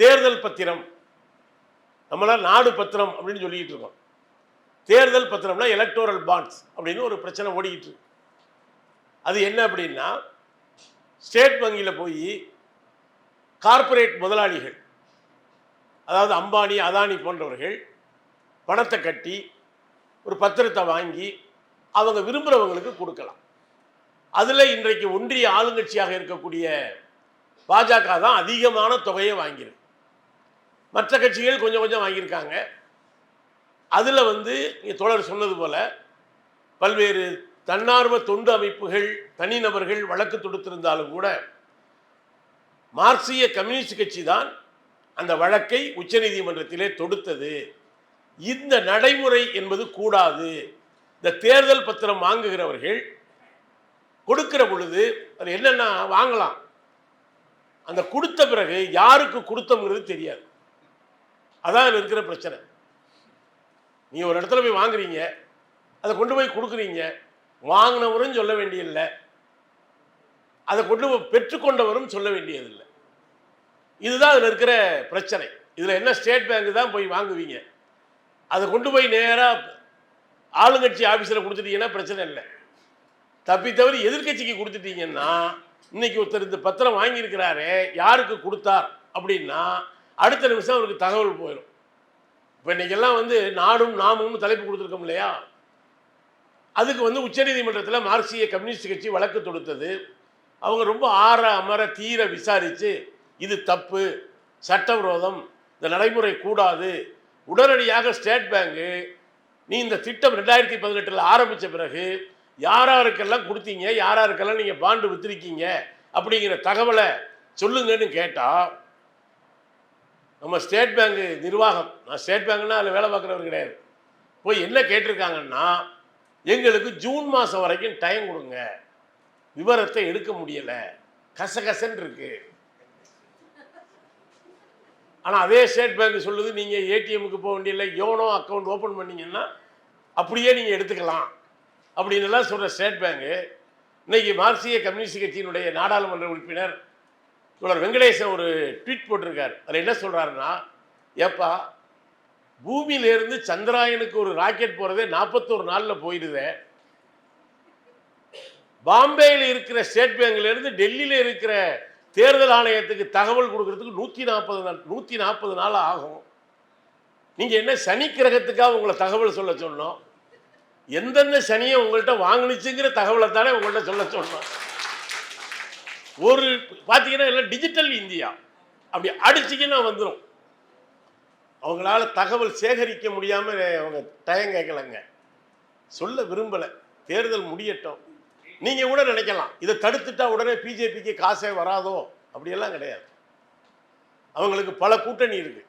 தேர்தல் பத்திரம். நம்மளாம் நாடு பத்திரம் அப்படின்னு சொல்லிக்கிட்டு இருக்கோம். தேர்தல் பத்திரம்னா எலக்டோரல் பாண்ட்ஸ் அப்படின்னு ஒரு பிரச்சனை ஓடிக்கிட்டு இருக்கு. அது என்ன அப்படின்னா ஸ்டேட் வங்கியில் போய் கார்ப்பரேட் முதலாளிகள் அதாவது அம்பானி அதானி போன்றவர்கள் பணத்தை கட்டி ஒரு பத்திரத்தை வாங்கி அவங்க விரும்புகிறவங்களுக்கு கொடுக்கலாம். அதில் இன்றைக்கு ஒன்றிய ஆளுங்கட்சியாக இருக்கக்கூடிய பாஜக தான் அதிகமான தொகையை வாங்கியிருக்கு. மற்ற கட்சிகள் கொஞ்சம் கொஞ்சம் வாங்கியிருக்காங்க. அதில் வந்து இங்கே தோழர் சொன்னது போல் பல்வேறு தன்னார்வ தொண்டு அமைப்புகள் தனிநபர்கள் வழக்கு தொடுத்திருந்தாலும் கூட மார்க்சிய கம்யூனிஸ்ட் கட்சி தான் அந்த வழக்கை உச்சநீதிமன்றத்திலே தொடுத்தது. இந்த நடைமுறை என்பது கூடாது. இந்த தேர்தல் பத்திரம் வாங்குகிறவர்கள் கொடுக்கிற பொழுது அது என்னென்னா வாங்கலாம். அந்த கொடுத்த பிறகு யாருக்கு கொடுத்தோங்கிறது தெரியாது. அதான் அதில் இருக்கிற பிரச்சனை. நீ ஒரு இடத்துல போய் வாங்குறீங்க அதை கொண்டு போய் கொடுக்குறீங்க வாங்கினவரும் சொல்ல வேண்டியதில்லை. அதை கொண்டு போய் பெற்றுக்கொண்டவரும் சொல்ல வேண்டியதில்லை. இதுதான் அதில் இருக்கிற பிரச்சனை. இதில் என்ன ஸ்டேட் பேங்க் தான் போய் வாங்குவீங்க? அதை கொண்டு போய் நேராக ஆளுங்கட்சி ஆஃபீஸில் கொடுத்துட்டீங்கன்னா பிரச்சனை இல்லை. தப்பி தவறி எதிர்க்கட்சிக்கு கொடுத்துட்டீங்கன்னா இன்னைக்கு ஒருத்தர் இந்த பத்திரம் வாங்கியிருக்கிறாரே யாருக்கு கொடுத்தார் அப்படின்னா அடுத்த நிமிஷம் அவருக்கு தகவல் போயிடும் இப்போ இன்னைக்கெல்லாம் வந்து நாடும் நாமும் தலைப்பு கொடுத்துருக்கோம் இல்லையா? அதுக்கு வந்து உச்சநீதிமன்றத்தில் மார்க்சிய கம்யூனிஸ்ட் கட்சி வழக்கு தொடுத்தது. அவங்க ரொம்ப ஆற அமர தீர விசாரித்து இது தப்பு சட்டவிரோதம் இந்த நடைமுறை கூடாது உடனடியாக ஸ்டேட் பேங்கு நீ இந்த திட்டம் ரெண்டாயிரத்தி பதினெட்டில் ஆரம்பித்த பிறகு யாராருக்கெல்லாம் கொடுத்தீங்க யாராருக்கெல்லாம் நீங்கள் பாண்டு வித்திருக்கீங்க அப்படிங்கிற தகவலை சொல்லுங்கன்னு கேட்டால் நம்ம ஸ்டேட் பேங்க் நிர்வாகம். நான் ஸ்டேட் பேங்க்னா அதில் வேலை பார்க்குறவர் கிடையாது. போய் என்ன கேட்டிருக்காங்கன்னா எங்களுக்கு ஜூன் மாதம் வரைக்கும் டைம் கொடுங்க. விவரத்தை எடுக்க முடியலை. கசகசன்னு இருக்கு. ஆனால் அதே ஸ்டேட் பேங்க் சொல்லுது நீங்கள் ஏடிஎம்முக்கு போக வேண்டியதில்லை. யோனோ அக்கௌண்ட் ஓப்பன் பண்ணீங்கன்னா அப்படியே நீங்கள் எடுத்துக்கலாம். அப்படின்னுலாம் சொல்கிற ஸ்டேட் பேங்கு. இன்னைக்கு மார்க்சிய கம்யூனிஸ்ட் கட்சியினுடைய நாடாளுமன்ற உறுப்பினர் இவர் வெங்கடேசன் ஒரு ட்வீட் போட்டிருக்கார். அதில் என்ன சொல்கிறாருன்னா ஏப்பா பூமியிலேருந்து சந்திராயனுக்கு ஒரு ராக்கெட் போகிறதே நாற்பத்தோரு நாளில் போயிடுதே. பாம்பேயில் இருக்கிற ஸ்டேட் பேங்க்லேருந்து டெல்லியில் இருக்கிற தேர்தல் ஆணையத்துக்கு தகவல் கொடுக்கறதுக்கு நூற்றி நாற்பது நாள் நூற்றி நாற்பது நாள் ஆகும். நீங்கள் என்ன சனி கிரகத்துக்காக உங்களை தகவல் சொல்ல சொன்னோம்? எந்தெந்த சனியை உங்கள்கிட்ட வாங்கினுச்சுங்கிற தகவலை தானே உங்கள்கிட்ட சொல்ல சொன்னோம்? ஒரு பார்த்தீங்கன்னா எல்லாம் டிஜிட்டல் இந்தியா. அப்படி அடிச்சிங்கன்னா வந்துடும் அவங்களால தகவல் சேகரிக்க முடியாமல் அவங்க டயம் கேட்கலங்க சொல்ல விரும்பலை. தேர்தல் முடியட்டும். நீங்கள் கூட நினைக்கலாம். இதை தடுத்துட்டா உடனே பிஜேபிக்கு காசே வராதோ? அப்படியெல்லாம் கிடையாது. அவங்களுக்கு பல கூட்டணி இருக்குது